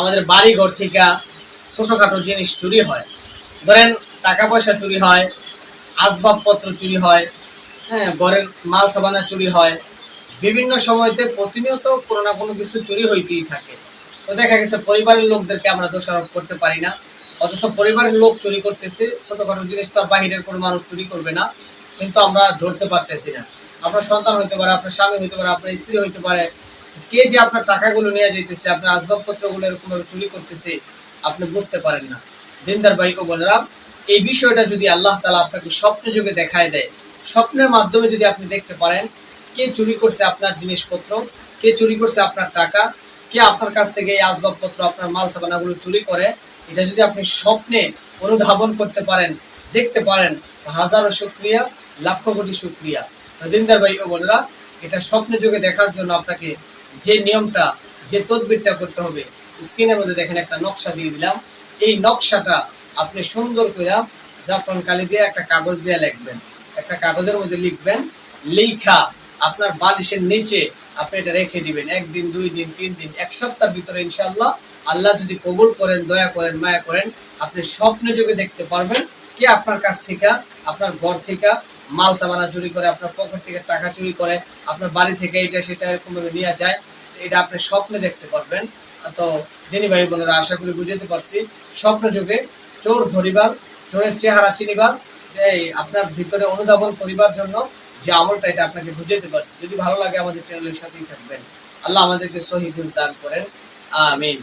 আমাদের বাড়ি ঘর থেকে ছোটোখাটো জিনিস চুরি হয়। ধরেন টাকা পয়সা চুরি হয়, আসবাবপত্র চুরি হয় হ্যাঁ ঘরের মাল সাবানা চুরি হয়। বিভিন্ন সময়তে প্রতিনিয়ত কোনো না কোনো কিছু চুরি হইতেই থাকে। তো দেখা গেছে পরিবারের লোকদেরকে আমরা দোষারোপ করতে পারি না। অথচ পরিবারের লোক চুরি করতেছে, ছোটখাটো জিনিস তো আর বাহিরের কোনো মানুষ চুরি করবে না, কিন্তু আমরা ধরতে পারতেছি না। আপনার সন্তান হইতে পারে, আপনার স্বামী হইতে পারে, আপনার স্ত্রী হইতে পারে কে যে আপনার টাকাগুলো নিয়ে যাইতেছে, আপনার আসবাবপত্রগুলো এরকম ভাবে চুরি করতেছে, আপনি বুঝতে পারেন না। দিনদার ভাই ও বোনেরা, এই বিষয়টা যদি আল্লাহ তালা আপনাকে স্বপ্নে যুগে দেখায় দেয়, স্বপ্নের মাধ্যমে যদি আপনি দেখতে পারেন, কে চুরি করছে আপনার জিনিসপত্র, কে চুরি করছে আপনার টাকা, কে আপনার কাছ থেকে এই আসবাবপত্র, আপনার মাল সাবানাগুলো চুরি করে, এটা যদি আপনি স্বপ্নে অনুধাবন করতে পারেন, দেখতে পারেন হাজারো শুক্রিয়া, লাখ কোটি শুক্রিয়া। দিনদার ভাই ও বোনেরা, এটা স্বপ্নে যুগে দেখার জন্য আপনাকে যে নিয়মটা, যে তদবিরটা করতে হবে, স্ক্রিনের মধ্যে দেখেন একটা নকশা দিয়ে দিলাম। এই নকশাটা আপনি সুন্দর করে জাফরান কালি দিয়ে একটা কাগজ দিয়ে লিখবেন। একটা কাগজের মধ্যে লিখবেন, লেখা আপনার বালিশের নিচে আপনি এটা রেখে দিবেন। একদিন, দুই দিন, তিন দিন, এক সপ্তাহ ভিতরে ইনশাআল্লাহ আল্লাহ যদি কবুল করেন, দয়া করেন, মায়া করেন, আপনি স্বপ্নে যুগে দেখতে পারবেন কে আপনার কাছ থেকে, আপনার ঘর থেকে মাল সাবানা চুরি করে, আপনার পকেট থেকে টাকা চুরি করে, আপনার বাড়ি থেকে এটা সেটা এরকম ভাবে নিয়ে যায়, এটা আপনি স্বপ্নে দেখতে পারবেন। তো দিনী ভাই বোনেরা, আশা করি বুঝাতে পারছি, স্বপ্ন যুগে চোর ধরিবার, চোরের চেহারা চিনিবার, এই আপনার ভিতরে অনুধাবন করিবার জন্য যে আমলটা, এটা আপনাকে বুঝাইতে পারছি। যদি ভালো লাগে আমাদের চ্যানেলের সাথেই থাকবেন। আল্লাহ আমাদেরকে সহি বুঝ দান করেন। আমিন।